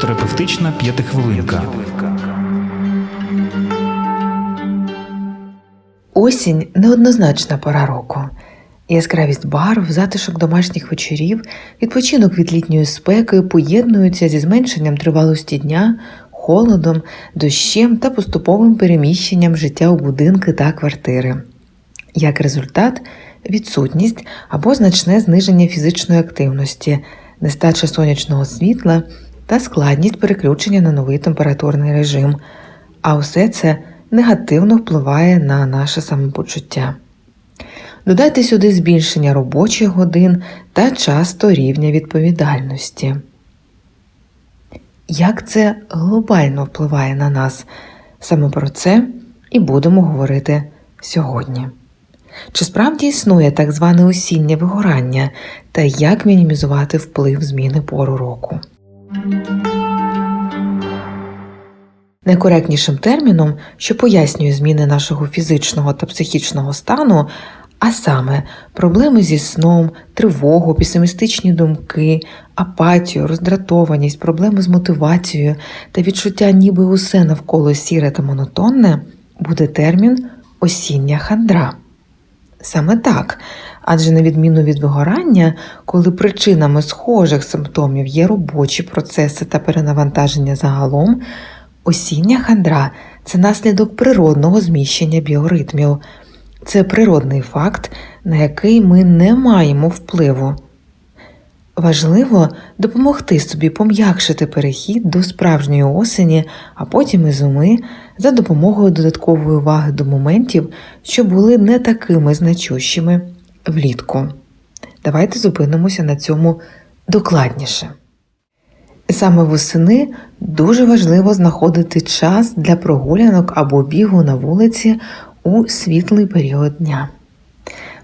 Психотерапевтична п'ятихвилинка. Осінь неоднозначна пора року. Яскравість барв, затишок домашніх вечорів, відпочинок від літньої спеки поєднуються зі зменшенням тривалості дня, холодом, дощем та поступовим переміщенням життя у будинки та квартири. Як результат, відсутність або значне зниження фізичної активності, нестача сонячного світла та складність переключення на новий температурний режим. А усе це негативно впливає на наше самопочуття. Додайте сюди збільшення робочих годин та часто рівня відповідальності. Як це глобально впливає на нас? Саме про це і будемо говорити сьогодні. Чи справді існує так зване осіннє вигорання та як мінімізувати вплив зміни пору року? Найкоректнішим терміном, що пояснює зміни нашого фізичного та психічного стану, а саме проблеми зі сном, тривогу, песимістичні думки, апатію, роздратованість, проблеми з мотивацією та відчуття, ніби усе навколо сіре та монотонне, буде термін осіння хандра. Саме так, адже на відміну від вигорання, коли причинами схожих симптомів є робочі процеси та перенавантаження загалом, осіння хандра це наслідок природного зміщення біоритмів. Це природний факт, на який ми не маємо впливу. Важливо допомогти собі пом'якшити перехід до справжньої осені, а потім і зими за допомогою додаткової уваги до моментів, що були не такими значущими влітку. Давайте зупинимося на цьому докладніше. Саме восени дуже важливо знаходити час для прогулянок або бігу на вулиці у світлий період дня.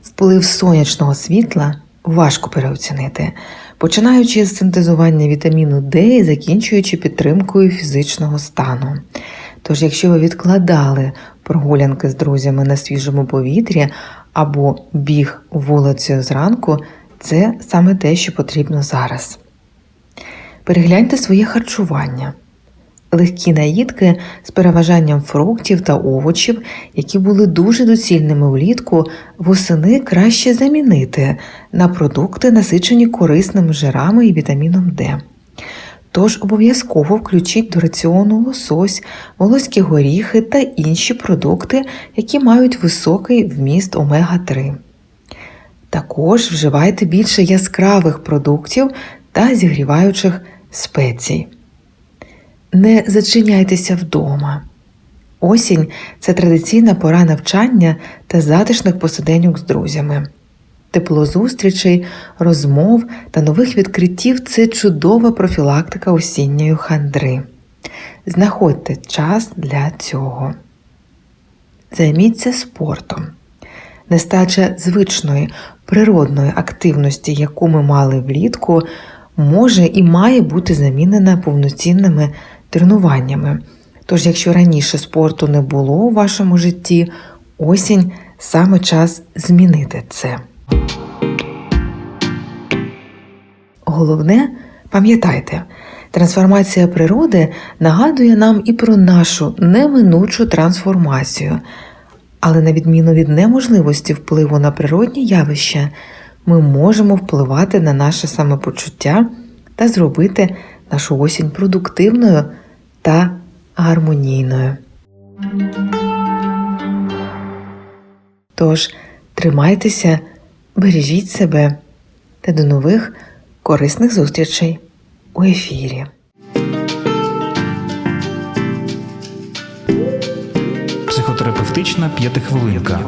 Вплив сонячного світла важко переоцінити, починаючи з синтезування вітаміну D і закінчуючи підтримкою фізичного стану. Тож, якщо ви відкладали прогулянки з друзями на свіжому повітрі або біг вулицею зранку, це саме те, що потрібно зараз. Перегляньте своє харчування. Легкі наїдки з переважанням фруктів та овочів, які були дуже доцільними влітку, восени краще замінити на продукти, насичені корисними жирами і вітаміном Д. Тож обов'язково включіть до раціону лосось, волоські горіхи та інші продукти, які мають високий вміст омега-3. Також вживайте більше яскравих продуктів та зігріваючих спецій. Не зачиняйтеся вдома. Осінь це традиційна пора навчання та затишних посиденьок з друзями. Тепло зустрічей, розмов та нових відкриттів це чудова профілактика осінньої хандри. Знаходьте час для цього. Займіться спортом. Нестача звичної природної активності, яку ми мали влітку, може і має бути замінена повноцінними тренуваннями. Тож, якщо раніше спорту не було у вашому житті, осінь саме час змінити це. Головне, пам'ятайте, трансформація природи нагадує нам і про нашу неминучу трансформацію. Але на відміну від неможливості впливу на природні явища, ми можемо впливати на наше самопочуття та зробити нашу осінь продуктивною та гармонійною. Тож тримайтеся, бережіть себе та до нових корисних зустрічей у ефірі. Психотерапевтична п'ятихвилинка.